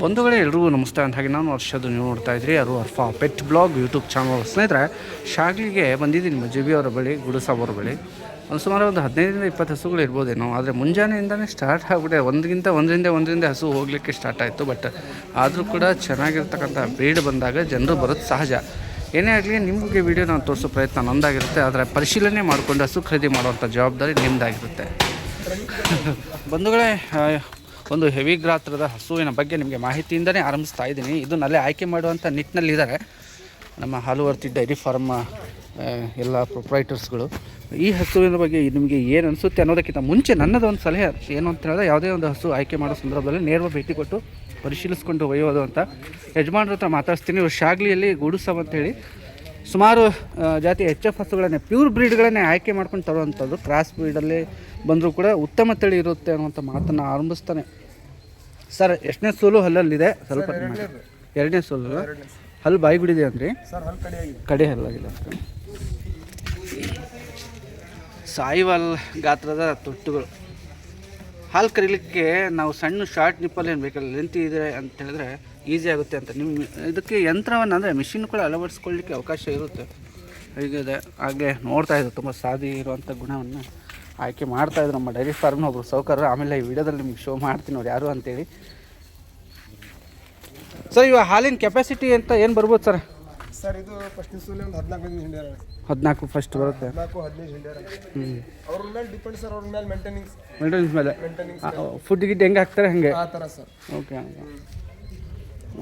ಬಂಧುಗಳೇ, ಎಲ್ರಿಗೂ ನಮಸ್ತೆ ಅಂತ ಹಾಗೆ ನಾನು ವರ್ಷದ ನೀವು ನೋಡ್ತಾ ಇದ್ರಿ. ಅದು Arfa pet blog YouTube channel. ಸ್ನೇಹಿತರೆ, ಶಾಗ್ಲಿಗೆ ಬಂದಿದ್ದೀನಿ ನಿಮ್ಮ ಜಿ ಬಿ ಅವರ ಬಳಿ, ಗುಡುಸಾಬ್ ಅವರ ಬಳಿ. ಒಂದು ಸುಮಾರು ಒಂದು ಹದಿನೈದರಿಂದ ಇಪ್ಪತ್ತು ಹಸುಗಳು ಇರ್ಬೋದೇನೋ, ಆದರೆ ಮುಂಜಾನೆಯಿಂದನೇ ಸ್ಟಾರ್ಟ್ ಆಗಿಬಿಟ್ಟೆ. ಒಂದಕ್ಕಿಂತ ಒಂದರಿಂದ ಒಂದರಿಂದ ಹಸು ಹೋಗಲಿಕ್ಕೆ ಸ್ಟಾರ್ಟ್ ಆಯಿತು ಬಟ್ ಆದರೂ ಕೂಡ ಚೆನ್ನಾಗಿರ್ತಕ್ಕಂಥ ಬ್ರೀಡ್ ಬಂದಾಗ ಜನರು ಬರೋದು ಸಹಜ. ಏನೇ ಆಗಲಿ, ನಿಮಗೆ ವಿಡಿಯೋ ನಾನು ತೋರಿಸೋ ಪ್ರಯತ್ನ ನಂದಾಗಿರುತ್ತೆ. ಆದರೆ ಪರಿಶೀಲನೆ ಮಾಡಿಕೊಂಡು ಹಸು ಖರೀದಿ ಮಾಡುವಂಥ ಜವಾಬ್ದಾರಿ ನಿಮ್ಮದಾಗಿರುತ್ತೆ ಬಂಧುಗಳೇ ಒಂದು ಹೆವಿ ಗ್ರಾತ್ರದ ಹಸುವಿನ ಬಗ್ಗೆ ನಿಮಗೆ ಮಾಹಿತಿಯಿಂದನೇ ಆರಂಭಿಸ್ತಾ ಇದ್ದೀನಿ. ಇದನ್ನಲ್ಲೇ ಆಯ್ಕೆ ಮಾಡುವಂಥ ನಿಟ್ಟಿನಲ್ಲಿದ್ದಾರೆ. ನಮ್ಮ ಹಾಲುವರ್ತಿ ಡೈರಿ ಫಾರ್ಮ್ ಎಲ್ಲ ಪ್ರೊಪ್ರೈಟರ್ಸ್ಗಳು. ಈ ಹಸುವಿನ ಬಗ್ಗೆ ನಿಮಗೆ ಏನು ಅನಿಸುತ್ತೆ ಅನ್ನೋದಕ್ಕಿಂತ ಮುಂಚೆ ನನ್ನದೊಂದು ಸಲಹೆ ಏನು ಅಂತ ಹೇಳಿದ್ರೆ, ಯಾವುದೇ ಒಂದು ಹಸು ಆಯ್ಕೆ ಮಾಡೋ ಸಂದರ್ಭದಲ್ಲಿ ನೇರವಾಗಿ ಭೇಟಿ ಕೊಟ್ಟು ಪರಿಶೀಲಿಸ್ಕೊಂಡು ಒಯ್ಯೋದು ಅಂತ ಯಜಮಾನ್ರ ಹತ್ರ ಮಾತಾಡ್ತೀನಿ ಇವರು ಶಾಗ್ಲಿಯಲ್ಲಿ ಗೂಡುಸಬ್ ಅಂತೇಳಿ ಸುಮಾರು ಜಾತಿ ಎಚ್ ಎಫ್ ಹಸುಗಳನ್ನೇ ಪ್ಯೂರ್ ಬ್ರೀಡ್ಗಳನ್ನೇ ಆಯ್ಕೆ ಮಾಡ್ಕೊಂಡು ತರುವಂಥದ್ದು. ಕ್ರಾಸ್ ಬ್ರೀಡಲ್ಲಿ ಬಂದರೂ ಕೂಡ ಉತ್ತಮ ತಳಿ ಇರುತ್ತೆ ಅನ್ನುವಂಥ ಮಾತನ್ನು ಆರಂಭಿಸ್ತಾನೆ. ಸರ್ ಎಷ್ಟನೇ ಸೋಲು ಹಲ್ಲಲ್ಲಿದೆ? ಸ್ವಲ್ಪ ಎರಡನೇ ಸೋಲು ಹಲ್ಲು ಬಾಯಿ ಬಿಡಿದೆ ಅಂದ್ರಿ ಕಡೆ ಹಲ್ಲಾಗಿದೆ ಸಾಯಿವಾಲ್ ಗಾತ್ರದ ತೊಟ್ಟುಗಳು. ಹಾಲು ಕರೀಲಿಕ್ಕೆ ನಾವು ಸಣ್ಣ ಶಾರ್ಟ್ ನಿಪ್ಪಲ್ಲಿ ಏನು ಬೇಕಲ್ಲ ಲೆಂತ್ ಇದೆ ಅಂತ ಹೇಳಿದ್ರೆ ಈಸಿ ಆಗುತ್ತೆ ಅಂತ. ನಿಮ್ಮ ಇದಕ್ಕೆ ಯಂತ್ರವನ್ನು ಅಂದರೆ ಮಿಷಿನ್ ಕೂಡ ಅಳವಡಿಸ್ಕೊಳ್ಳಿಕ್ಕೆ ಅವಕಾಶ ಇರುತ್ತೆ. ಹೀಗಿದೆ ಹಾಗೆ ನೋಡ್ತಾ ಇದ್ರು, ತುಂಬ ಸಾದಿ ಇರುವಂಥ ಗುಣವನ್ನು ಆಯ್ಕೆ ಮಾಡ್ತಾ ಇದ್ರು ನಮ್ಮ ಡೈರಿ ಫಾರ್ಮ್ನ ಒಬ್ಬರು ಸೌಕರ್ಯ. ಆಮೇಲೆ ಈ ವಿಡಿಯೋದಲ್ಲಿ ನಿಮ್ಗೆ ಶೋ ಮಾಡ್ತೀನಿ ನೋಡಿ ಯಾರು ಅಂತೇಳಿ. ಸರ್ ಇವಾಗ ಹಾಲಿನ ಕೆಪಾಸಿಟಿ ಅಂತ ಏನು ಬರ್ಬೋದು ಸರ್ ಸರ್ ಇದು ಫಸ್ಟ್ ಸೂಲಿ ಒಂದು ಹದಿನಾಲ್ಕು ಹಿಂಡಿಯರ್ ಹದಿನಾಲ್ಕು ಫಸ್ಟ್ ಬರುತ್ತೆ. ಹದಿನಾಲ್ಕು ಹದಿನೈದು ಹಿಂಡಿಯರ್ ಅವ್ರ ಮೇಲೆ ಡಿಪೆಂಡ್ ಸರ್ ಅವ್ರ ಮೇಲೆ ಮೇಂಟೆನೆನ್ಸ್ ಮೇಂಟೆನೆನ್ಸ್ ಮೇಲೆ? ಫುಡ್ ಗಿಡ್ ಹೆಂಗೆ ಹಾಕ್ತಾರೆ ಹಾಗೆ? ಆ ಥರ ಸರ್ ಓಕೆ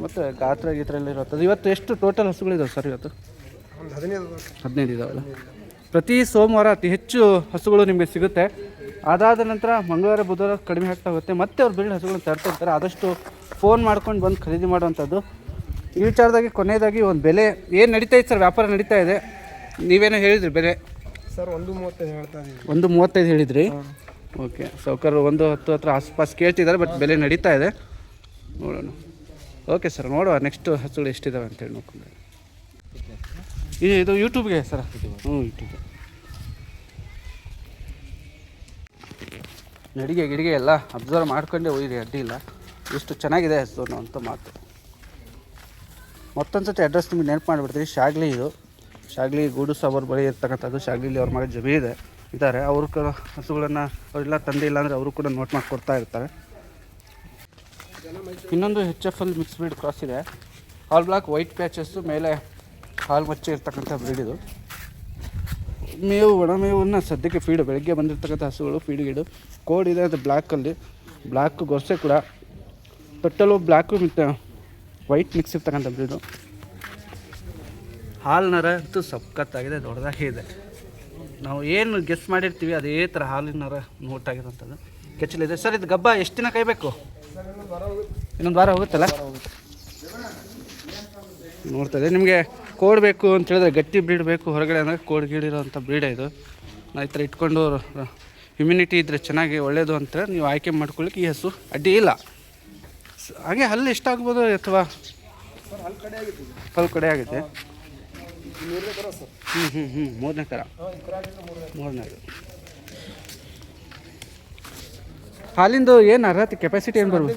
ಮತ್ತು ಗಾತ್ರ ಗೀತ್ರ ಎಲ್ಲ ಇರುತ್ತದೆ. ಇವತ್ತು ಎಷ್ಟು ಟೋಟಲ್ ಹಸುಗಳಿದಾವೆ ಸರ್ ಇವತ್ತು? ಒಂದು ಹದಿನೈದು ಹದಿನೈದು ಇದಾವಲ್ಲ. ಪ್ರತಿ ಸೋಮವಾರ ಅತಿ ಹೆಚ್ಚು ಹಸುಗಳು ನಿಮಗೆ ಸಿಗುತ್ತೆ. ಅದಾದ ನಂತರ ಮಂಗಳವಾರ ಬುಧವಾರ ಕಡಿಮೆ ಆಗ್ತಾ ಹೋಗುತ್ತೆ. ಮತ್ತೆ ಅವ್ರು ಬಿಲ್ಡ್ ಹಸುಗಳನ್ನ ತರ್ತಿರ್ತಾರೆ ಆದಷ್ಟು ಫೋನ್ ಮಾಡ್ಕೊಂಡು ಬಂದು ಖರೀದಿ ಮಾಡುವಂಥದ್ದು. ಈ ವಿಚಾರದಾಗಿ ಕೊನೆಯದಾಗಿ ಒಂದು ಬೆಲೆ ಏನು ನಡೀತಾ ಇದೆ ಸರ್? ವ್ಯಾಪಾರ ನಡೀತಾ ಇದೆ. ನೀವೇನೋ ಹೇಳಿದ್ರಿ ಬೆಲೆ? ಸರ್ ಒಂದು ಮೂವತ್ತೈದು ಹೇಳ್ತಾ ಇದ್ದೀವಿ ಒಂದು ಮೂವತ್ತೈದು ಹೇಳಿದ್ರಿ? ಓಕೆ. ಸೌಕರ್ ಒಂದು ಹತ್ತು ಹತ್ರ ಆಸ್ಪಾಸ್ ಕೇಳ್ತಿದ್ದಾರೆ ಬಟ್ ಬೆಲೆ ನಡೀತಾ ಇದೆ. ನೋಡೋಣ. ಓಕೆ ಸರ್ ನೋಡುವ ನೆಕ್ಸ್ಟ್ ಹಸುಗಳು ಎಷ್ಟಿದಾವೆ ಅಂತೇಳಿ ನೋಡ್ಕೊಂಡು ಇದು ಇದು ಯೂಟ್ಯೂಬ್ಗೆ ಸರ್? ಹ್ಞೂ ಯೂಟ್ಯೂಬ್. ನಡಿಗೆ ಗಿಡಿಗೆ ಎಲ್ಲ ಅಬ್ಸರ್ವ್ ಮಾಡ್ಕೊಂಡೇ ಒಯ್ಯಿರಿ ಅಡ್ಡಿ ಇಲ್ಲ. ಎಷ್ಟು ಚೆನ್ನಾಗಿದೆ ಹಸು ಅಂತ ಮಾತು. ಮತ್ತೊಂದು ಸತಿ ಅಡ್ರೆಸ್ ನಿಮಗೆ ನೆನಪು ಮಾಡಿಬಿಡ್ತೀವಿ ಶಾಗ್ಲಿ ಇದು. ಶಾಗ್ಲಿ ಗೂಡು ಸಾಬರ್ ಬಳಿ ಇರ್ತಕ್ಕಂಥದ್ದು ಶಾಗ್ಲಿಲಿ ಅವ್ರ ಮಗ ಜಮೀ ಇದೆ. ಇದ್ದಾರೆ. ಅವರು ಹಸುಗಳನ್ನು ಅವರೆಲ್ಲ ತಂದೆ ಇಲ್ಲ ಅಂದರೆ ಅವರು ಕೂಡ ನೋಟ್ ಮಾಡಿ ಕೊಡ್ತಾ ಇರ್ತಾರೆ. ಇನ್ನೊಂದು H F L mix breed cross ಇದೆ. ಹಾಲ್ ಬ್ಲಾಕ್ ವೈಟ್ ಪ್ಯಾಚಸ್ಸು ಮೇಲೆ ಹಾಲು ಮಚ್ಚೆ ಇರ್ತಕ್ಕಂಥ ಬ್ರೀಡ್ ಇದು. ಮೇವು ಒಣಮೇವನ್ನು ಸದ್ಯಕ್ಕೆ ಫೀಡು ಬೆಳಗ್ಗೆ ಬಂದಿರ್ತಕ್ಕಂಥ ಹಸುಗಳು ಫೀಡ್ ಗೀಡು. ಕೋಡ್ ಇದೆ ಅದು ಬ್ಲ್ಯಾಕಲ್ಲಿ ಬ್ಲ್ಯಾಕ್ ಗೊರ್ಸೆ ಕೂಡ. ಪೆಟ್ಟಲು ಬ್ಲ್ಯಾಕು ಮತ್ತು ವೈಟ್ ಮಿಕ್ಸ್ ಇರ್ತಕ್ಕಂಥ ಬ್ರೀಡು ಹಾಲಿನರ ಅಂತೂ ಸಖತ್ತಾಗಿದೆ, ದೊಡ್ಡದಾಗಿ ಇದೆ. ನಾವು ಏನು ಗೆಸ್ ಮಾಡಿರ್ತೀವಿ, ಅದೇ ಥರ ಹಾಲಿನರ ನರ ನೋಟಾಗಿರೋಂಥದ್ದು ಕೆಚ್ಚಲಿದೆ. ಸರ್, ಇದು ಗಬ್ಬ, ಎಷ್ಟು ದಿನ ಕಾಯಬೇಕು? ಇನ್ನೊಂದು ವಾರ ಹೋಗುತ್ತಲ್ಲ? ನೋಡ್ತದೆ ನಿಮಗೆ ಕೋಡ್ ಬೇಕು ಅಂತ ಹೇಳಿದ್ರೆ ಗಟ್ಟಿ ಬ್ರೀಡ್ ಬೇಕು. ಹೊರಗಡೆ ಅಂದರೆ ಕೋಡ್ ಗೀಡಿರೋಂಥ ಬ್ರೀಡೇ ಇದು. ಈ ಥರ ಇಟ್ಕೊಂಡು ಇಮ್ಯುನಿಟಿ ಇದ್ದರೆ ಚೆನ್ನಾಗಿ ಒಳ್ಳೆಯದು ಅಂತ ನೀವು ಆಯ್ಕೆ ಮಾಡ್ಕೊಳ್ಳಿಕ್ಕೆ ಈ ಹಸು ಅಡ್ಡಿ ಇಲ್ಲ. ಹಾಗೆ ಹಲ್ಲು ಎಷ್ಟಾಗ್ಬೋದು ಅಥವಾ. ಹಲ್ಲು ಕಡೆ ಆಗುತ್ತೆ. ಹ್ಞೂ ಹ್ಞೂ ಹ್ಞೂ ಮೂರನೇ ಥರ ಮೂರನೇ ಹಾಲಿಂದು ಏನು ಅರ್ಹತೆ? ಕೆಪಾಸಿಟಿ ಏನು ಬರ್ಬೋದು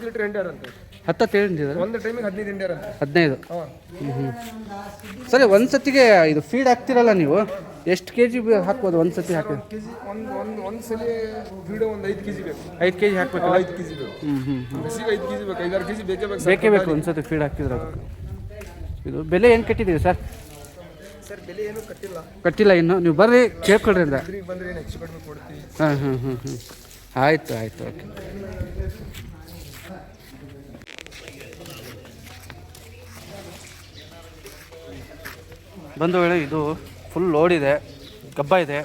ಹತ್ತತ್ತು ಹೇಳಿದ್ದಾರೆ ಒಂದು ಟೈಮಿಗೆ ಹದಿನೈದು ಹಿಂಡ್ಯಾರ ಹದಿನೈದು. ಹ್ಞೂ. ಹ್ಞೂ ಸರಿ ಒಂದು ಸತಿಗೆ ಇದು ಫೀಡ್ ಹಾಕ್ತಿರಲ್ಲ ನೀವು? ಎಷ್ಟು ಕೆ ಜಿ ಹಾಕ್ಬೋದು ಒಂದು ಸತಿ ಹಾಕಿ? ಕೆ ಜಿ ಒಂದು ಒಂದು ಒಂದು ಸಲ ಫೀಡು ಒಂದು ಐದು ಕೆ ಜಿ ಬೇಕು. ಐದು ಕೆ ಜಿ ಹಾಕ್ಬೇಕು ಐದು ಕೆ ಜಿ ಬೇಕು ಹ್ಞೂ ಹ್ಞೂ ಹಸಿಗೆ ಐದು ಕೆ ಜಿ ಬೇಕು ಐದಾರು ಕೆ ಜಿ ಬೇಕೇ ಬೇಕು ಬೇಕೇ ಬೇಕು ಒಂದು ಸತಿ ಫೀಡ್ ಹಾಕಿದ್ರೆ ಇದು ಬೆಲೆ ಏನು ಕಟ್ಟಿದ್ದೀರಿ ಸರ್? ಸರ್ ಬೆಲೆ ಏನು ಕಟ್ಟಿಲ್ಲ. ಕಟ್ಟಿಲ್ಲ ಇನ್ನು? ನೀವು ಬರ್ರಿ ಕೇಳ್ಕೊಳ್ರಿ ಅಂದ್ರೆ ಬಂದ್ರೆ ಏನು ಹೆಚ್ಚು ಕಡಿಮೆ ಕೊಡ್ತೀವಿ. ಹಾಂ ಹಾಂ ಹಾಂ ಹ್ಞೂ ಆಯಿತು ಆಯಿತು ಓಕೆ. ಬಂದು ವೇಳೆ ಇದು ಫುಲ್ ಲೋಡ್ ಇದೆ, ಗಬ್ಬ ಇದೆ.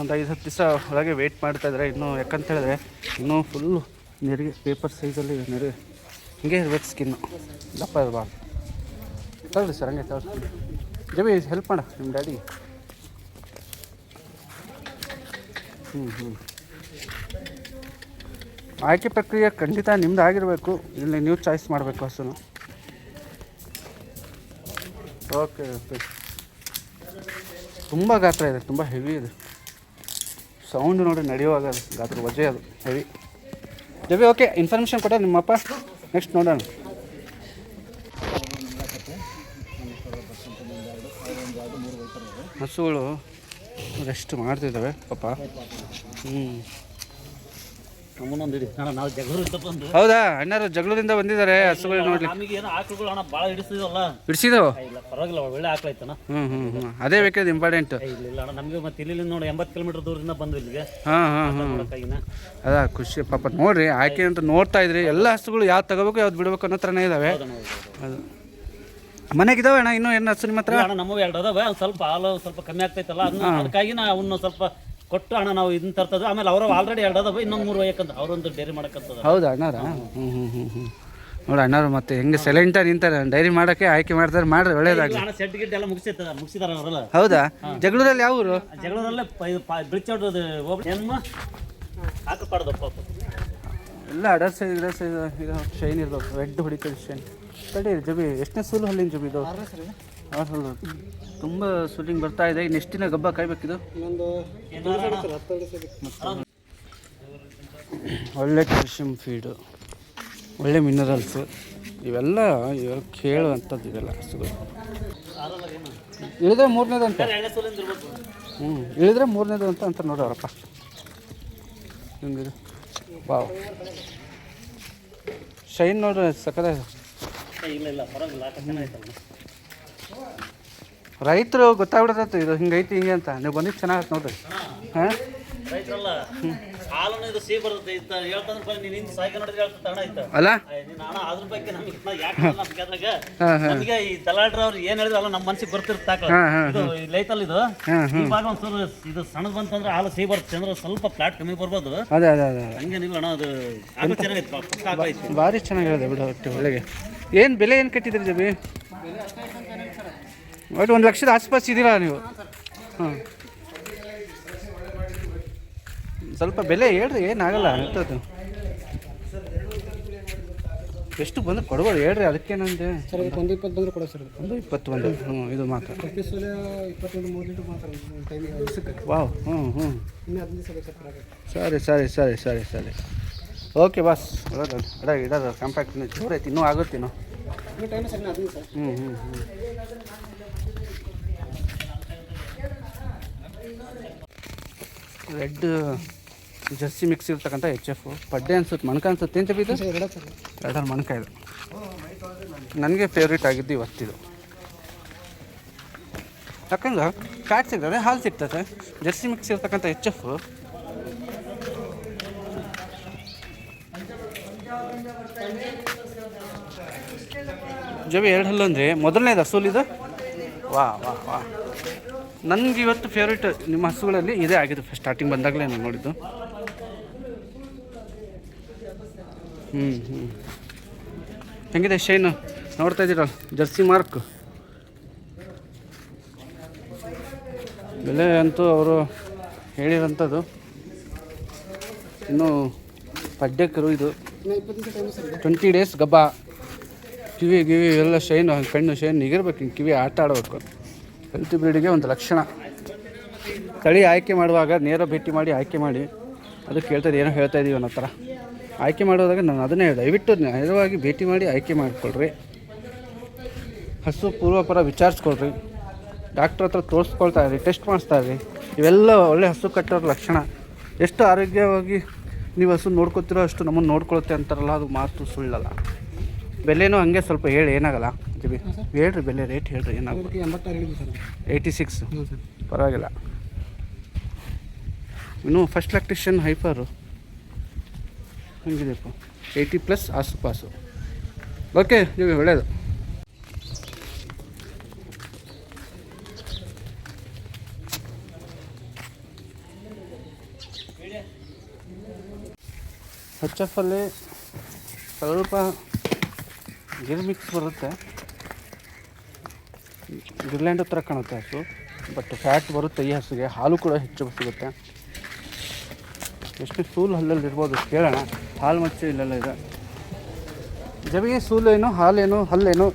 ಒಂದು ಐದು, ಹತ್ತು ದಿವಸ ಒಳಗೆ ವೆಯ್ಟ್ ಮಾಡ್ತಾ ಇದ್ದಾರೆ ಇನ್ನೂ ಯಾಕಂತ ಹೇಳಿದ್ರೆ ಇನ್ನೂ ಫುಲ್ಲು ನೆರಿಗೆ ಪೇಪರ್ ಸೈಜಲ್ಲಿ ನೆರಿಗೆ, ಹಿಂಗೆ ಇರ್ಬೇಕು ಸ್ಕಿನ್ನು ದಪ್ಪ ಇರಬಾರ್ದು. ತಗೊಳ್ಳಿ ಸರ್ ಹಂಗೆ ತಗೊಳ್ಳಿ. ಜಮಿ ಹೆಲ್ಪ್ ಮಾಡ ನಿಮ್ಮ ಡ್ಯಾಡಿ ಹ್ಞೂ ಹ್ಞೂ ಆಯ್ಕೆ ಪ್ರಕ್ರಿಯೆ ಖಂಡಿತ ನಿಮ್ದು ಆಗಿರಬೇಕು ಇಲ್ಲಿ ನೀವು ಚಾಯ್ಸ್ ಮಾಡಬೇಕು ಹಸುನು. ಓಕೆ ಓಕೆ ತುಂಬ ಗಾತ್ರ ಇದೆ, ತುಂಬ ಹೆವಿ ಇದೆ. ಸೌಂಡ್ ನೋಡಿ ನಡೆಯುವಾಗ ಅದು ಗಾತ್ರ ವಜೆ ಅದು ಹೆವಿ ಜವಿ ಓಕೆ ಇನ್ಫಾರ್ಮೇಷನ್ ಕೊಟ್ಟ ನಿಮ್ಮಪ್ಪ ನೆಕ್ಸ್ಟ್ ನೋಡೋಣ. ಹಸುಗಳು ರೆಸ್ಟ್ ಮಾಡ್ತಿದ್ದಾವೆ, ಪಾಪ. ಹ್ಞೂ ನಮ್ಮನ್ನೊಂದು ಹಿಡಿ ಅಣ್ಣ ನಾವು ಜಗಳೂರಿಂದ ಬಂದು ಹೌದಾ? ಅಣ್ಣಾರು ಜಗಳೂರಿಂದ ಬಂದಿದ್ದಾರೆ ಹಸುಗಳು ನೋಡ್ಲಿ ನಮಗೆ ಏನೋ ಆಕಳುಗಳು ಅಣ್ಣ ಭಾಳ ಹಿಡಿಸಿದವಲ್ಲ. ಬಿಡಿಸಿದವು ಇಲ್ಲ ಪರವಾಗಿಲ್ಲ ಒಳ್ಳೆ ಆಕಳೈತನ ಹ್ಞೂ ಹ್ಞೂ ಹ್ಞೂ ಅದೇ ಬೇಕಾದ ಇಂಪಾರ್ಟೆಂಟ್ ಇಲ್ಲ ಇಲ್ಲ ಅಣ್ಣ ನಮಗೆ ಮತ್ತೆ ಇಲ್ಲಿ ನೋಡಿ ಎಂಬತ್ತು ಕಿಲೋಮೀಟರ್ ದೂರದಿಂದ ಬಂದು ಇಲ್ಲಿಗೆ. ಹಾಂ ಹಾಂ ಹಾಂ ನೋಡಕ್ಕಾಗಿನ ಅದ ಖುಷಿ ಪಾಪ ನೋಡ್ರಿ ಆಯ್ಕೆ ಅಂತ ನೋಡ್ತಾ ಇದ್ರಿ. ಎಲ್ಲ ಹಸುಗಳು ಯಾವ್ದು ತಗೋಬೇಕು ಯಾವ್ದು ಬಿಡಬೇಕು ಅನ್ನೋ ಥರನೇ ಇದಾವೆ. ಅದು. ಮನೆಗಿದಾವೆ ಅಣ್ಣ ಇನ್ನೂ ಏನು ಹಸು ನಿಮ್ಮ ಹತ್ರ? ಅಣ್ಣ ನಮ್ಮವು ಎರಡು ಅದಾವೆ. ಒಂದು ಸ್ವಲ್ಪ ಹಾಲು ಸ್ವಲ್ಪ ಕಮ್ಮಿ ಆಗ್ತೈತಲ್ಲ ಅದನ್ನ ಅದಕ್ಕಾಗಿ ನಾ ಅವನ್ನ ಸ್ವಲ್ಪ ಕೊಟ್ಟು ಹಣ ನಾವು ಇದನ್ನ ತರ್ತದ ಆಮೇಲೆ ಅವರು ಆಲ್ರೆಡಿ ಎರಡು ಅದಾವ ಇನ್ನೊಂದು ಮೂರು ಒಯ್ಯಕ್ಕಂತ ಅವರೊಂದು ಡೈರಿ ಮಾಡಕ್ಕಂತದ ಹೌದಾ ಅಣ್ಣಾರ. ಹ್ಞೂ ಹ್ಞೂ ಹ್ಞೂ ಹ್ಞೂ ನೋಡಿ ಅಣ್ಣಾರು ಮತ್ತೆ ಹೆಂಗೆ ಸೆಲೆಂಟಾಗಿ ನಿಂತಾರೆ. ಡೈರಿ ಮಾಡೋಕ್ಕೆ ಆಯ್ಕೆ ಮಾಡ್ತಾರೆ ಮಾಡ್ರಿ ಒಳ್ಳೇದಾಗಲಿ. ಸೆಟ್ ಗಿಟ್ ಎಲ್ಲ ಮುಗಿಸಿದ ಮುಗಿಸಿದಾರ ಅವರೆಲ್ಲ. ಹೌದಾ? ಜಗಳೂರಲ್ಲಿ ಯಾವ ಊರು? ಜಗಳೂರಲ್ಲೇ ಬ್ರಿಡ್ಜ್ ಹೆಣ್ಣು ಹಾಕಪಾಡ್ದು ಪಾಪ. ಎಲ್ಲ ಅಡರ್ ಸೈಜ್ ಸೈಜ್ ಇದು ಶೈನ್ ಇರ್ಬೇಕು. ರೆಡ್ ಹೊಡಿತದೆ ಶೈನ್. ತಡೀರಿ ಜಬಿ ಎಷ್ಟನೇ ಸೂಲು ಹಲ್ಲಿನ ಜಬಿ ಇದು? ಆರು ಹಲ್ಲು ತುಂಬ ಶೂಟಿಂಗ್ ಬರ್ತಾ ಇದೆ. ಇನ್ನು ಎಷ್ಟು ದಿನ ಗಬ್ಬ ಕಾಯ್ಬೇಕಿದು? ಒಳ್ಳೆ ಕ್ಯಾಲ್ಶಿಯಂ ಫೀಡು ಒಳ್ಳೆ ಮಿನರಲ್ಸ್ ಇವೆಲ್ಲ ಇವೆಲ್ಲ ಕೇಳುವಂಥದ್ದು ಇವೆಲ್ಲ ಹಸುಗಳು ಇಳಿದ್ರೆ ಮೂರನೇದು ಅಂತ ಹ್ಞೂ ಇಳಿದ್ರೆ ಮೂರನೇದು ಅಂತ ಅಂತ ನೋಡೋರಪ್ಪ ಅವರಪ್ಪ. ಹಿಂಗಿದೆ? ವಾವ್. ಶೈನ್ ನೋಡ್ರಿ ಸಕ್ಕದ ಇಲ್ಲ ಇಲ್ಲ ಪರವಾಗಿಲ್ಲ ರೈತರು ಗೊತ್ತಾಗ್ಬಿಡತ್ತೆ ಇದು ಹಿಂಗೈತಿ ಹಿಂಗೆ ಅಂತ. ನೀವು ಬಂದಿದ್ದು ಚೆನ್ನಾಗತ್ತೆ ನೋಡ್ರಿ. ಹಾಂ? ರೈತರಲ್ಲ ಹಾಲನ್ನು ಇದು ಸಿಹಿ ಬರುತ್ತೆ. ಇತ್ತ ಹೇಳ್ತಂದ್ರೆ ಬರೀ ನೀನು ಹಿಂದೆ ಸಾಯ್ಕ ನೋಡಿದ್ರೆ ಹೇಳ್ತದೆ ಹಣ ಇತ್ತ ಅಲ್ಲ? ನೀನು ಹಣ ಅದ್ರ ಬಗ್ಗೆ ನಮಗೆ ಯಾಕೆ ನಮ್ಗೆ ಅದ್ರಾಗ? ನಮಗೆ ಈ ದಲಾಡ್ರ ಅವ್ರು ಏನ್ ಹೇಳಿದ್ರಲ್ಲ ನಮ್ಮ ಮನ್ಸಿಗೆ ಬರ್ತಿರ್ತಾಕ ಇದು ಲೈತಲ್ಲ ಇದು. ಇವಾಗ ಒಂದ್ಸಲ ಇದು ಸಣ್ಣದು ಬಂತಂದ್ರೆ ಹಾಲು ಸಿಹಿ ಬರುತ್ತೆ ಅಂದ್ರೆ ಸ್ವಲ್ಪ ಫ್ಲಾಟ್ ಕಮ್ಮಿ ಬರ್ಬೋದು. ಅದೇ ಅದೇ ಹಂಗೇನಿಲ್ಲ ಅಣ್ಣ ಅದು ಅದು ಚೆನ್ನಾಗಿತ್ತು ಭಾರಿ ಚೆನ್ನಾಗಿರೋದು ಬಿಡು ಒಟ್ಟು ಒಳ್ಳೆಗೆ. ಏನು ಬೆಲೆ ಏನು ಕಟ್ಟಿದ್ರಿ ಜಬಿ? ಒಟ್ಟು ಒಂದು ಲಕ್ಷದ ಆಸ್ಪಾಸ್ ಇದ್ದೀರಾ ನೀವು? ಹಾಂ. ಸ್ವಲ್ಪ ಬೆಲೆ ಹೇಳ್ರಿ ಏನಾಗಲ್ಲ ಅಂಥದ್ದು ಎಷ್ಟು ಬಂದು ಕೊಡ್ಬೋದು ಹೇಳ್ರಿ ಅದಕ್ಕೇನಂದೆ ಸರ್ ಅದಕ್ಕೆ ಒಂದು ಇಪ್ಪತ್ತು ಬಂದರೆ ಕೊಡೋ ಸರ್ ಒಂದು ಇಪ್ಪತ್ತು ಒಂದು ಹ್ಞೂ ಇದು ಮಾತ್ರ. ಇಪ್ಪತ್ತೊಂದು ಮೂರು ಲೀಟ್ರ್ ವಾವ್ ಹ್ಞೂ ಹ್ಞೂ ಸರ್ ಸರಿ ಸರಿ ಸರಿ ಸರಿ. Okay boss. ಇಡೋದು ಅಡ ಇಡೋದು ಕಾಂಪ್ಯಾಕ್ಟ್ ಜೋರೈತಿ ಐತಿ ಇನ್ನೂ ಆಗುತ್ತೆ ಇನ್ನೂ. ಹ್ಞೂ ಹ್ಞೂ ಹ್ಞೂ ರೆಡ್ ಜರ್ಸಿ ಮಿಕ್ಸ್ ಇರ್ತಕ್ಕಂಥ ಎಚ್ ಎಫ್ ಪಡ್ಡೆ ಅನ್ಸುತ್ತೆ ಮಣಕ ಅನ್ಸುತ್ತೆ. ಏನು ಚಪ್ಪಿದ್ದು ಎರಡರ ಮಣಕ ಇದು. ನನಗೆ ಫೇವ್ರೇಟ್ ಆಗಿದ್ದು ಇವತ್ತಿದು. ಯಾಕಂದ್ರೆ ಫ್ಯಾಟ್ ಸಿಗ್ತದೆ ಹಾಲು ಸಿಗ್ತದೆ. ಜರ್ಸಿ ಮಿಕ್ಸ್ ಇರ್ತಕ್ಕಂಥ ಎಚ್ ಎಫ್ ಜವಿ ಎರಡು ಹಲ್ಲು ಅಂದರೆ ಮೊದಲನೇದ ಸೂಲಿದು ಇದು? ವಾ ವಾ ವಾ. ನನಗೆ ಇವತ್ತು ಫೇವ್ರೇಟ್ ನಿಮ್ಮ ಹಸುಗಳಲ್ಲಿ ಇದೇ ಆಗಿದೆ ಸ್ಟಾರ್ಟಿಂಗ್ ಬಂದಾಗಲೇ ನಾನು ನೋಡಿದ್ದು. ಹ್ಞೂ ಹ್ಞೂ ಹೆಂಗಿದೆ ಶೈನು? ನೋಡ್ತಾ ಇದ್ದೀರಲ್ಲ ಜರ್ಸಿ ಮಾರ್ಕ್. ಬೆಲೆ ಅಂತೂ ಅವರು ಹೇಳಿರೋಂಥದ್ದು. ಇನ್ನು ಪಡ್ಯಕ್ಕರು ಇದು. Twenty days ಗಬ್ಬ. ಕಿವಿ, ಗಿವಿ ಎಲ್ಲ ಶೈನು, ಕಣ್ಣು ಶೈನ್ ನಿಗಿರ್ಬೇಕು ಹಿಂಗೆ ಕಿವಿ ಆಟ ಆಡಬೇಕು. ಹೆಲ್ತ್ ಬ್ರೀಡಿಗೆ ಒಂದು ಲಕ್ಷಣ. ತಳಿ ಆಯ್ಕೆ ಮಾಡುವಾಗ ನೇರ ಭೇಟಿ ಮಾಡಿ ಆಯ್ಕೆ ಮಾಡಿ ಅದು ಕೇಳ್ತದೆ ಏನೋ ಹೇಳ್ತಾ ಇದ್ದೀವಿ ಅನ್ನೋ ಥರ. ಆಯ್ಕೆ ಮಾಡುವಾಗ ನಾನು ಅದನ್ನೇ ಹೇಳಿದೆ. ದಯವಿಟ್ಟು ನೇರವಾಗಿ ಭೇಟಿ ಮಾಡಿ ಆಯ್ಕೆ ಮಾಡಿಕೊಳ್ರಿ. ಹಸು ಪೂರ್ವಪರ ವಿಚಾರಿಸ್ಕೊಳ್ರಿ. ಡಾಕ್ಟ್ರ್ ಹತ್ರ ತೋರಿಸ್ಕೊಳ್ತಾ ಇರಿ, ಟೆಸ್ಟ್ ಮಾಡಿಸ್ತಾ ಇರಿ. ಇವೆಲ್ಲ ಒಳ್ಳೆ ಹಸು ಕಟ್ಟೋರ ಲಕ್ಷಣ. ಎಷ್ಟು ಆರೋಗ್ಯವಾಗಿ ನೀವು ಹಸು ನೋಡ್ಕೊತಿರೋ ಅಷ್ಟು ನಮ್ಮನ್ನು ನೋಡ್ಕೊಳುತ್ತೆ ಅಂತಾರಲ್ಲ, ಅದು ಮಾತು ಸುಳ್ಳಲ್ಲ. ಬೆಲೆನೂ ಹಂಗೆ ಸ್ವಲ್ಪ ಹೇಳಿ ಏನಾಗಲ್ಲ. ಜಬಿ ಹೇಳ್ರಿ ಬೆಲೆ ರೇಟ್ ಹೇಳ್ರಿ ಏನಾಗುತ್ತೆ ಅದಕ್ಕೆ ಎಂಬತ್ತಾರು ಹೇಳಿದ್ವಿ ಸರ್. Eighty six. ಹ್ಞೂ ಸರ್. ಪರವಾಗಿಲ್ಲ. ಇನ್ನು ಫಸ್ಟ್ ಎಲೆಕ್ಟ್ರಿಷಿಯನ್ ಹೈಪರು ಹಂಗಿದೆಪ್ಪ ಏಯ್ಟಿ ಪ್ಲಸ್ ಆಸು ಪಾಸು ಓಕೆ ನೀವು ಒಳ್ಳೆಯದು ಎಚ್ ಎಫ್ ಅಲ್ಲಿ ಸ್ವಲ್ಪ ಗಿರ್ ಮಿಕ್ಸ್ ಬರುತ್ತೆ. ಗಿರ್ಲ್ಯಾಂಡ್ ಹತ್ರ ಕಾಣುತ್ತೆ ಹಸು. ಬಟ್ ಫ್ಯಾಟ್ ಬರುತ್ತೆ ಈ ಹಸುಗೆ. ಹಾಲು ಕೂಡ ಹೆಚ್ಚು ಸಿಗುತ್ತೆ. ಎಷ್ಟು ಸೂಲು ಹಲ್ಲಲ್ಲಿ ಇರ್ಬೋದು ಕೇಳೋಣ. ಹಾಲು ಮಚ್ಚು ಇಲ್ಲೆಲ್ಲ ಇದೆ. ಸೂಲು ಏನು ಹಾಲೇನು ಹಲ್ಲೇನು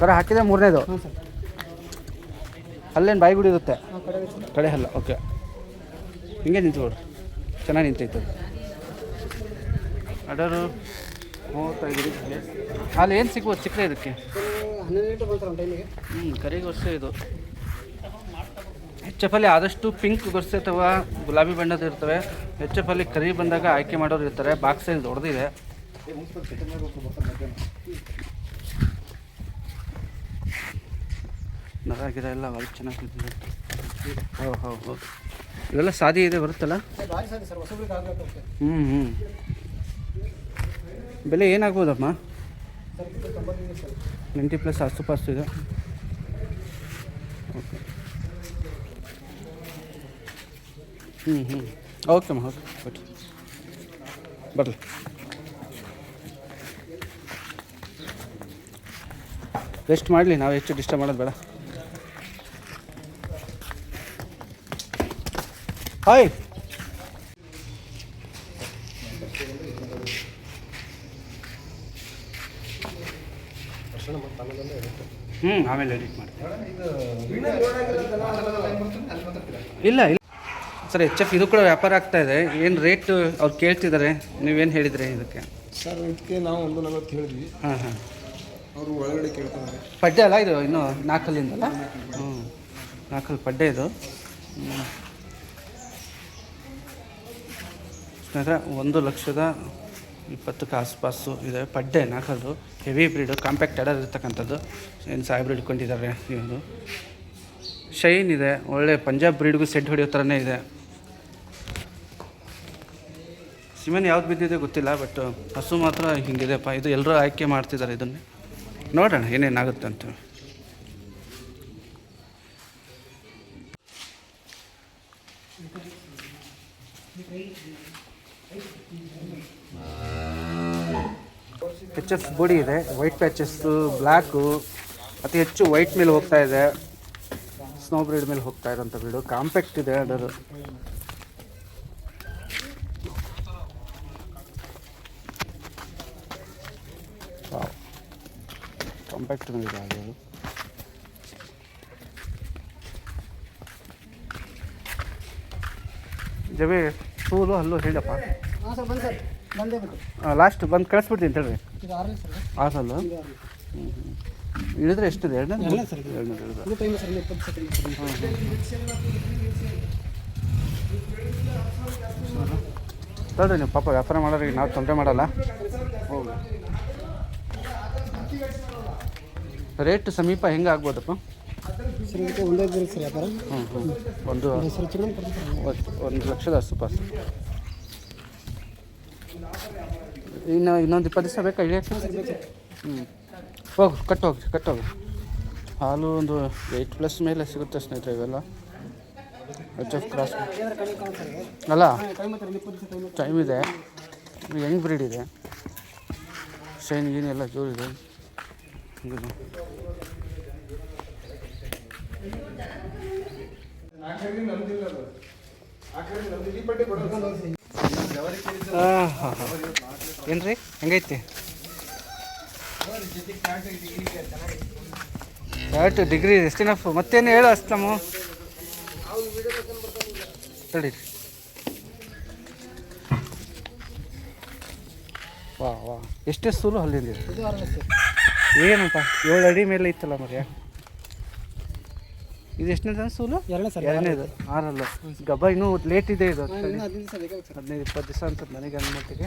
ಕರೆ ಹಾಕಿದೆ ಮೂರನೇದು. ಅಲ್ಲೇನು ಬಾಯಿ ಬಿಡಿರುತ್ತೆ ಕಡೆ ಹಲ್ಲ ಓಕೆ. ಹಿಂಗೆ ನಿಂತ್ಕೊಡ್ರಿ ಚೆನ್ನಾಗಿ ನಿಂತೈತೆ ಅಡರು ಮೂವತ್ತೈದು ರೂಪಾಯಿ ಹಾಲು ಏನು ಸಿಗ್ಬೋದು? ಚಿಕ್ಕ ಇದಕ್ಕೆ? ಹ್ಞೂ ಕರಿ ಗೊರ್ಸೆ ಇದು. ಎಚ್ ಎಫ್ ಅಲ್ಲಿ ಆದಷ್ಟು ಪಿಂಕ್ ಗೊರ್ಸೆ ಅಥವಾ ಗುಲಾಬಿ ಬಣ್ಣದ ಇರ್ತವೆ. ಎಚ್ ಎಫ್ ಅಲ್ಲಿ ಕರಿ ಬಂದಾಗ ಆಯ್ಕೆ ಮಾಡೋರು ಇರ್ತಾರೆ. ಬಾಕ್ಸ್ ಸೈಜ್ ದೊಡ್ಡದಿದೆ. ನರ ಗಿರ ಎಲ್ಲ ಭಾರಿ ಚೆನ್ನಾಗಿ. ಹೌದು ಹೌದು ಹೌದು. ಇವೆಲ್ಲ ಸಾದಿ ಇದೆ ಬರುತ್ತಲ್ಲ? ಹ್ಞೂ ಹ್ಞೂ ಬೆಲೆ ಏನಾಗ್ಬೋದಮ್ಮ? ನೈಂಟಿ ಪ್ಲಸ್ ಆಸುಪಾಸು ಇದೆ. ಓಕೆ ಹ್ಞೂ ಹ್ಞೂ ಓಕೆ ಅಮ್ಮ ಓಕೆ ಬಟ್ ಬರಲಿ. ರೆಸ್ಟ್ ಮಾಡಲಿ, ನಾವು ಹೆಚ್ಚು ಡಿಸ್ಟರ್ಬ್ ಮಾಡೋದು ಬೇಡ. ಹಾಯ್ ಹ್ಞೂ ಆಮೇಲೆ ಎಡಿಟ್ ಮಾಡ್ತೀವಿ ಇಲ್ಲ ಇಲ್ಲ. ಸರ್ ಎಚ್ ಎಫ್ ಇದು ಕೂಡ ವ್ಯಾಪಾರ ಆಗ್ತಾ ಇದೆ. ಏನು ರೇಟ್ ಅವ್ರು ಕೇಳ್ತಿದ್ದಾರೆ ನೀವೇನು ಹೇಳಿದ್ರಿ ಇದಕ್ಕೆ? ಸರ್ ಇದಕ್ಕೆ ನಾವು ಒಂದು ನಲವತ್ತು ಹೇಳಿದ್ವಿ. ಹಾಂ ಹಾಂ. ಅವರು ಒಳಗಡೆ ಕೇಳ್ತಾರೆ. ಪಡ್ಡೆ ಅಲ್ಲ ಇದು ಇನ್ನು ನಾಲ್ಕಲ್ಲಿಂದಲ್ಲ? ಹ್ಞೂ ನಾಲ್ಕಲ್ಲಿ ಪಡ್ಡೆ ಇದು. ಹ್ಞೂ ಸ್ನೇಹಿತರೆ ಒಂದು ಲಕ್ಷದ ಇಪ್ಪತ್ತಕ್ಕೆ ಆಸ್ಪಾಸು ಇದೆ. ಪಡ್ಡೆ ನಾಲ್ಕದು ಹೆವಿ ಬ್ರೀಡು ಕಾಂಪ್ಯಾಕ್ಟ್ ಇರ್ತಕ್ಕಂಥದ್ದು. ಏನು ಸಾಹೇಬ್ರು ಹಿಡ್ಕೊಂಡಿದ್ದಾರೆ ಇವರು. ಶೈನ್ ಇದೆ. ಒಳ್ಳೆ ಪಂಜಾಬ್ ಬ್ರೀಡ್ಗೂ ಸೆಡ್ ಹೊಡೆಯೋ ಥರನೇ ಇದೆ. ಸಿಮೆನ್ ಯಾವ್ದು ಬಿದ್ದಿದೆ ಗೊತ್ತಿಲ್ಲ ಬಟ್ ಹಸು ಮಾತ್ರ ಹಿಂಗಿದೆಪ್ಪ ಇದು ಎಲ್ಲರೂ ಆಯ್ಕೆ ಮಾಡ್ತಿದ್ದಾರೆ ಇದನ್ನೇ. ನೋಡೋಣ, ಏನೇನಾಗುತ್ತೆ ಅಂತ. ಎಚ್ ಬುಡಿ ಇದೆ ವೈಟ್ ಪ್ಯಾಚಸ್ಸು ಬ್ಲ್ಯಾಕು ಅತಿ ಹೆಚ್ಚು ವೈಟ್ ಮೇಲೆ ಹೋಗ್ತಾ ಇದೆ. ಸ್ನೋ ಬ್ರೀಡ್ ಮೇಲೆ ಹೋಗ್ತಾ ಇರೋಂಥ ಬ್ರೀಡು ಕಾಂಪ್ಯಾಕ್ಟ್ ಇದೆ ಅದರ. ಕಾಂಪ್ಯಾಕ್ಟ್ ಇದೆ ಅದು. ಜಬೆ ಸೂಲು ಹಲ್ಲು ಹೇಳಪ್ಪ ಹಾಂ ಸರ್ ಬಂದು ಸರ್. ಬಂದೇ ಬಿಟ್ಟು. ಲಾಸ್ಟ್ ಬಂದು ಕಳಿಸ್ಬಿಡ್ತೀನಿ ಅಂತ ಹೇಳ್ರಿ. ಇದು ಆರನೇ ಸರ್ ಆ ಸಲ್ಲು ಇಳಿದ್ರೆ ಎಷ್ಟಿದೆ? ಎರಡನೇ ಎರಡನೇ ಸರ್ ಇದು. ಎರಡನೇ ಇಳಿದ್ರೆ ಇದು ಟೈಮ್ ಸರ್ ಇಪ್ಪತ್ತು ಸೆಕೆಂಡ್ ತಡ್ರಿ ನೀವು ಪಾಪ ವ್ಯಾಪಾರ ಮಾಡೋರಿಗೆ ನಾವು ತೊಂದರೆ ಮಾಡಲ್ಲ. ಹೋಗಿ ರೇಟ್ ಸಮೀಪ ಹೆಂಗೆ ಆಗ್ಬೋದಪ್ಪ? ಸರ್ ಇದಕ್ಕೆ ಒಂದೇ ಬರುತ್ತೆ ಸರ್ ವ್ಯಾಪಾರ ಹ್ಞೂ ಹ್ಞೂ ಒಂದು ಸರ್ ಚಿಕನ್ ಒಂದು- ಲಕ್ಷದ ಆಸುಪಾಸು ಇನ್ನು ಇನ್ನೊಂದು ಇಪ್ಪತ್ತು ದಿವಸ ಬೇಕಾ? ಇಳಿಯಕ್ಕೆ ಹ್ಞೂ ಹೋಗು ಕಟ್ಟೋಗಿ ಕಟ್ಟೋಗಿ ಹಾಲು ಒಂದು ಏಯ್ಟ್ ಪ್ಲಸ್ ಮೇಲೆ ಸಿಗುತ್ತೆ ಸ್ನೇಹಿತರೆ ಇವೆಲ್ಲ. H F cross? ಅಲ್ಲ ಟೈಮ್ ಇದೆ. ಯಂಗ್ ಬ್ರೀಡ್ ಇದೆ? ಶೈನ್ ಗೀನ್ ಎಲ್ಲ ಜೋರಿದೆ ಇದು. ಆಖರಿ ನಮ್ದಿಲ್ಲ ಅದು ಆಖರಿ ನಮ್ದು ಈ ಪಟ್ಟಿ ಕೊಡೋದು ಆ, ಹಾ, ಹಾ. ಏನ್ರಿ? ಹೆಂಗೈತಿ? ಕರೆಕ್ಟ್ ಡಿಗ್ರಿ ಎಷ್ಟಿನಫ್ ಮತ್ತೇನು ಹೇಳು ಅಷ್ಟು ತಡಿ. ವಾ ವಾ. ಎಷ್ಟೇ ಸೂರು ಅಲ್ಲಿಂದ ಏನಪ್ಪ? ಏಳು ಅಡಿ ಮೇಲೆ ಇತ್ತಲ್ಲ ಮರ್ಯ ಇದು ಎಷ್ಟನೇ ಸೂಲು ಎರಡನೇ ಸರ್ ಎರಡನೇದು. ಆರಲ್ಲ. ಗಬ್ಬ ಇನ್ನೂ ಲೇಟ್ ಇದೆ ಇದು ಹದಿನೈದು ಇಪ್ಪತ್ತು ದಿವಸ ಅಂತ ನನಗೆ ಅನ್ಮಟ್ಟಿಗೆ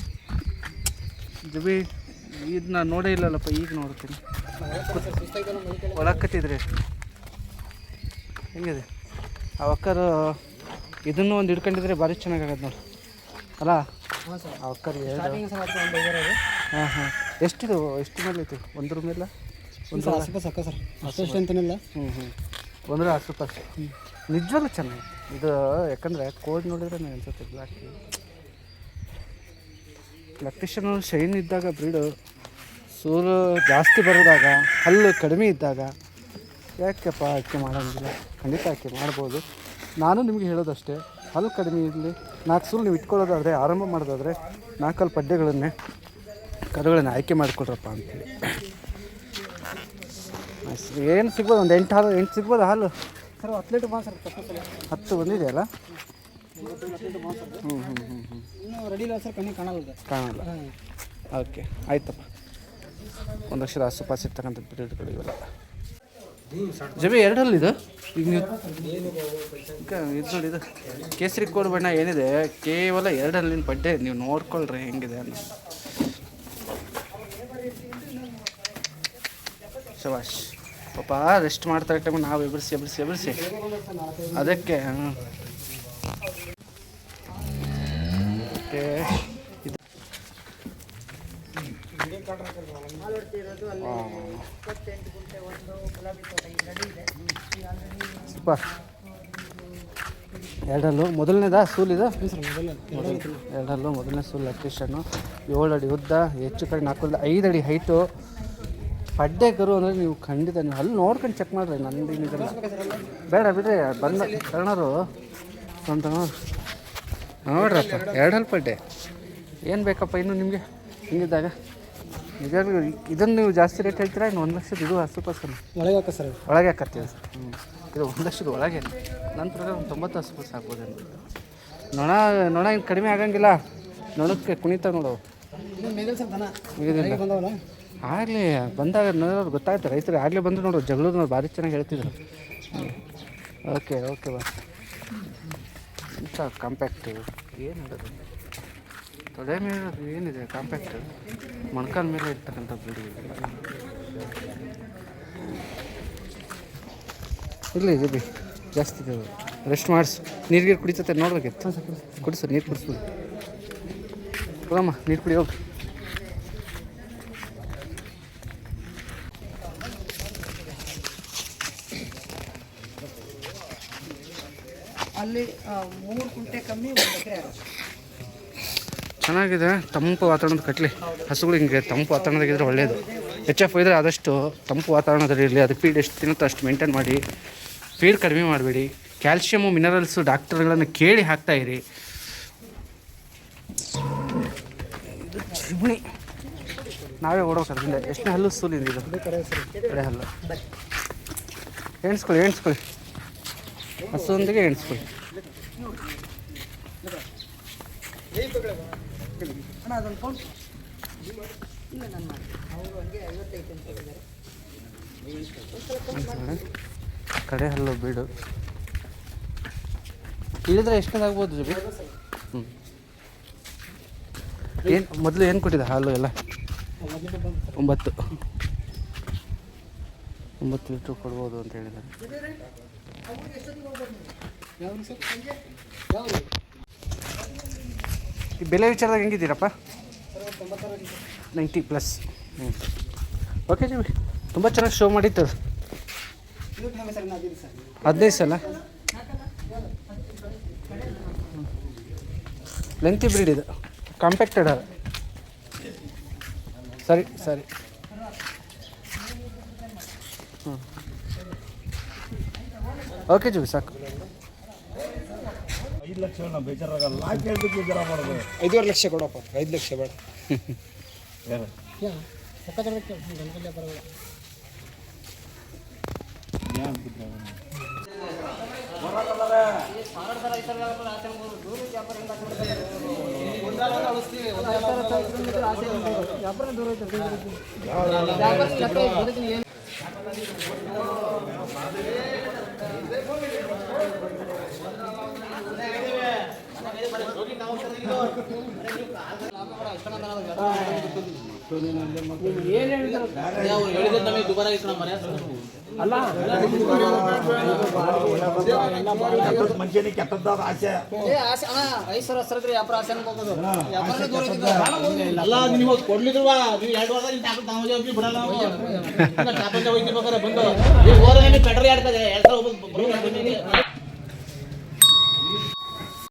ಜಬಿ ಇದನ್ನ ನೋಡೇ ಇಲ್ಲಲ್ಲಪ್ಪ ಈಗ ನೋಡ್ತೀನಿ. ಒಳಕತ್ತಿದ್ರಿ ಹೆಂಗಿದೆ? ಆ ಒಕ್ಕರು ಇದನ್ನು ಒಂದು ಹಿಡ್ಕೊಂಡಿದ್ರೆ ಭಾರಿ ಚೆನ್ನಾಗಾಗತ್ತೆ ನೋಡಿ. ಅಲ್ಲ ಆ ಒಕ್ಕರು ಸ್ಟಾರ್ಟಿಂಗ್ ಸರ್ ಅದಕ್ಕೆ ಒಂದು ಐದಾರು ಅದು. ಹಾಂ ಹಾಂ. ಎಷ್ಟಿದು? ಎಷ್ಟು ಮೇಲೆ ಐತಿ ಒಂದ್ರ ಮೇಲೆ ಒಂದು ಸರ್ ಆಸಿಪ ಸಾಕ ಸರ್. ಅಷ್ಟು ಅಂತನಿಲ್ಲ ಹ್ಞೂ ಹ್ಞೂ ಒಂದ್ರ ಆಸುಪಾಸು ನಿಜವಾಗ್ಲೂ ಚೆನ್ನಾಗಿ ಇದು, ಯಾಕಂದರೆ ಕೋಡ್ ನೋಡಿದ್ರೆ ನನಗೆ ಅನ್ಸುತ್ತೆ ಬ್ಲ್ಯಾಕ್ ಎಲೆಕ್ಟ್ರಿಷನ್ ಶೈನ್ ಇದ್ದಾಗ ಬ್ರೀಡು ಸೂರು ಜಾಸ್ತಿ ಬರೋದಾಗ, ಹಲ್ಲು ಕಡಿಮೆ ಇದ್ದಾಗ, ಯಾಕೆಪ್ಪ ಆಯ್ಕೆ ಮಾಡೋಂಗಿಲ್ಲ? ಖಂಡಿತ ಆಯ್ಕೆ ಮಾಡ್ಬೋದು. ನಾನು ನಿಮಗೆ ಹೇಳೋದಷ್ಟೇ, ಹಲ್ಲು ಕಡಿಮೆ ಇರಲಿ, ನಾಲ್ಕು ಸೂರು ನೀವು ಇಟ್ಕೊಳ್ಳೋದಾದರೆ, ಆರಂಭ ಮಾಡೋದಾದರೆ ನಾಲ್ಕಲ್ಲಿ ಪಡ್ಡೆಗಳನ್ನೇ ಕರುಗಳನ್ನು ಆಯ್ಕೆ ಮಾಡಿಕೊಡ್ರಪ್ಪ ಅಂತೇಳಿ. ಏನು ಸಿಗ್ಬೋದು? ಒಂದು ಎಂಟು ಹಾಲು ಎಂಟು ಸಿಗ್ಬೋದು ಹಾಲು? ಸರ್ ಹತ್ತು ಲೀಟ್ರ್ ಬಾ ಸರ್ ಹತ್ತು ಬಂದಿದೆಯಲ್ಲ ಹ್ಞೂ ಹ್ಞೂ ಹ್ಞೂ ಹ್ಞೂ ಇನ್ನೂ ರೆಡಿ ಇಲ್ಲ ಸರ್? ಕಣ್ಣಿ ಕಾಣಲ್ಲ ಕಾಣಲ್ಲ. ಓಕೆ ಆಯ್ತಪ್ಪ. ಒಂದು ಲಕ್ಷದ ಆಸುಪಾಸು ಇರ್ತಕ್ಕಂಥ ಬ್ರೀಡ್ಗಳು ಇವೆಲ್ಲ. ಜಮಿ ಎರಡಲ್ಲಿ ಇದು? ಈಗ ನೀವು ಇದು ನೋಡಿ ಇದು ಕೇಸರಿ ಕೋಡ್ ಬಣ್ಣ ಏನಿದೆ? ಕೇವಲ ಎರಡಲ್ಲಿನ ಬಡ್ಡೆ ನೀವು ನೋಡ್ಕೊಳ್ರಿ ಹೆಂಗಿದೆ ಅಂತ. ಶಬಾಷ್. ಪಾಪ ರೆಸ್ಟ್ ಮಾಡ್ತಾ ಟೈಮ್ ನಾವು ಎಬ್ರಿಸಿ ಎಬ್ರಿಸಿ ಎಬ್ರಿಸಿ. ಅದಕ್ಕೆ ಸೂಪರ್ ಎರಡಲ್ಲೂ ಮೊದಲನೇದಾ ಸೂಲ್ ಇದು ಎರಡಲ್ಲೂ ಮೊದಲನೇ ಸೂಲ್ ಲೊಕೇಶನ್ನು ಏಳು ಅಡಿ ಉದ್ದ, ಹೆಚ್ಚು ಕಡೆ ನಾಲ್ಕು ಐದು ಅಡಿ ಹೈಟು ಪಡ್ಡೆ ಕರು ಅಂದರೆ ನೀವು ಖಂಡಿತ ನೀವು ಅಲ್ಲಿ ನೋಡ್ಕೊಂಡು ಚೆಕ್ ಮಾಡಿರಿ ನಂದು ಇದೆಲ್ಲ ಬೇಡ ಬಿಡ್ರಿ ಬಂದ ಕರ್ಣರು ಅಂತ ನೋಡ್ರಪ್ಪ ಎರಡಲ್ಲಿ ಪಡ್ಡೆ ಏನು ಬೇಕಪ್ಪ ಇನ್ನು ನಿಮಗೆ? ಹಿಂಗಿದ್ದಾಗ? ನಿಜವಾಗ್ಲೂ ಇದನ್ನು ನೀವು ಜಾಸ್ತಿ ರೇಟ್ ಹೇಳ್ತೀರಾ ಇನ್ನು ಒಂದು ಲಕ್ಷದ ಇದು ಹಸು ಪರ್ಸನ್ ಒಳಗೆ ಹಾಕ ಸರ್ ಒಳಗೆ ಹಾಕತ್ತೀವಿ ಹ್ಞೂ ಇದು ಒಂದು ಲಕ್ಷದ ಒಳಗೆ. ನಂತರ ಒಂದು ತೊಂಬತ್ತು ಹಸು ಪರ್ಸ್ ಹಾಕ್ಬೋದೇನು ನೊಣ ನೊಣ ಇನ್ನು ಕಡಿಮೆ ಆಗಂಗಿಲ್ಲ. ನೊಣಕ್ಕೆ ಕುಣಿತ ನೋಡು. ಆಗಲಿ ಬಂದಾಗ ನೋಡೋರು ಗೊತ್ತಾಯ್ತು, ರೈತರು ಆಗಲೇ ಬಂದು ನೋಡ್ರಿ ನೋಡಿ ಭಾರಿ ಚೆನ್ನಾಗಿ ಹೇಳ್ತಿದ್ರು. ಓಕೆ ಓಕೆ ಬಾ. ಇಂಥ ಕಾಂಪ್ಯಾಕ್ಟ್ ಏನು ಹೇಳೋದು ತೊಡೆ ಮೇಲೆ ಏನಿದೆ ಕಾಂಪ್ಯಾಕ್ಟ್ ಮೊಣಕಾಲ ಮೇಲೆ ಇರ್ತಕ್ಕಂಥ ಬಿಡಿ. ಇರಲಿ ಇದು ಜಾಸ್ತಿ ಇದೆ. ರೆಸ್ಟ್ ಮಾಡಿಸು. ನೀರಿಗೆ ಕುಡಿತತೆ ಎತ್ತ ಕುಡಿಸು ನೀರು ಕುಡಿಸ್ಬೋದು ಕೊಡಮ್ಮ ನೀರು ಕುಡಿ, ಹೋಗಿ. ಅಲ್ಲಿ ಮೂರು ಕುಂಟೆ ಕಮ್ಮಿ ಒಂದು ಎಕರೆ ಆಗುತ್ತೆ. ಚೆನ್ನಾಗಿದೆ. ತಂಪು ವಾತಾವರಣದ ಕಟ್ಲಿ. ಹಸುಗಳು ಹಿಂಗೆ ತಂಪು ವಾತಾವರಣದಾಗಿದ್ರೆ ಒಳ್ಳೆಯದು ಎಚ್ ಎಫ್ ಇದ್ದರೆ ಆದಷ್ಟು ತಂಪು ವಾತಾವರಣದಲ್ಲಿ ಇರಲಿ. ಅದು ಫೀಡ್ ಎಷ್ಟು ತಿನ್ನುತ್ತೋ ಅಷ್ಟು ಮೇಂಟೈನ್ ಮಾಡಿ. ಫೀಡ್ ಕಡಿಮೆ ಮಾಡಬೇಡಿ. ಕ್ಯಾಲ್ಶಿಯಮು ಮಿನರಲ್ಸು ಡಾಕ್ಟರ್ಗಳನ್ನು ಕೇಳಿ ಹಾಕ್ತಾ ಇರಿ. ಇದು ಚಿಮಣಿ ನಾವೇ ಓಡೋಕೆ ಅದರಿಂದ ಎಷ್ಟನೇ ಹಲ್ಲು ಸೂಲಿಂದ ಇದು? ಕಡೆ ಹಲ್ಲು. ಎಣಿಸ್ಕೊಳ್ಳಿ ಎಣಿಸ್ಕೊಳ್ಳಿ ಹಸುವೊಂದಿಗೆ ಎಣಿಸ್ಕೊಳ್ಳಿ. ಕಡೆ ಹಲ್ಲು ಬೀಡು. ಇಳಿದ್ರೆ ಎಷ್ಟೊಂದಾಗ್ಬೋದು ಜಬಿ? ಹ್ಞೂ ಏನು ಮೊದಲು ಏನು ಕೊಟ್ಟಿದೆ ಹಾಲು ಎಲ್ಲ? ಒಂಬತ್ತು. ಒಂಬತ್ತು ಲೀಟ್ರ್ ಕೊಡ್ಬೋದು ಅಂತ ಹೇಳಿದ್ದಾರೆ ಈ ಬೆಲೆ ವಿಚಾರದಾಗ ಹೆಂಗಿದ್ದೀರಪ್ಪ? Ninety plus. ಹ್ಞೂ ಓಕೆ ನೀವು ತುಂಬ ಚೆನ್ನಾಗಿ ಶೋ ಮಾಡಿತ್ತು ಹದಿನೈದು ಸಲ. ಲೆಂತಿ ಬ್ರೀಡ್ ಇದು. ಕಾಂಪ್ಯಾಕ್ಟೆಡ್ ಅದು. ಸರಿ ಸರಿ ಓಕೆ ಜುಬಿ ಸಾಕು. ಐದುವರೆ ಲಕ್ಷ ಕೊಡಪ್ಪ. ಐದು ಲಕ್ಷ ಬೇಡ. ಯಾ ಸಕ್ಕತ್ತಾಗಕ್ಕೆ ಗಣಪತಿ ಬರೋಲ್ಲ ವ್ಯಾಪಾರ ದೂರ ಐತೆ ವ್ಯಾಪಾರ ದೂರ ಐತೆ, ಏನು ಏ ಆಸೆ ಸಾವಿರ ಆಸೆ ಅಲ್ಲ ನೀವು ಎರಡು ಬಂದು ಓರನೇ ಪೆಟ್ರೋಲ್ ಆಡ್ತದೆ ಎರಡು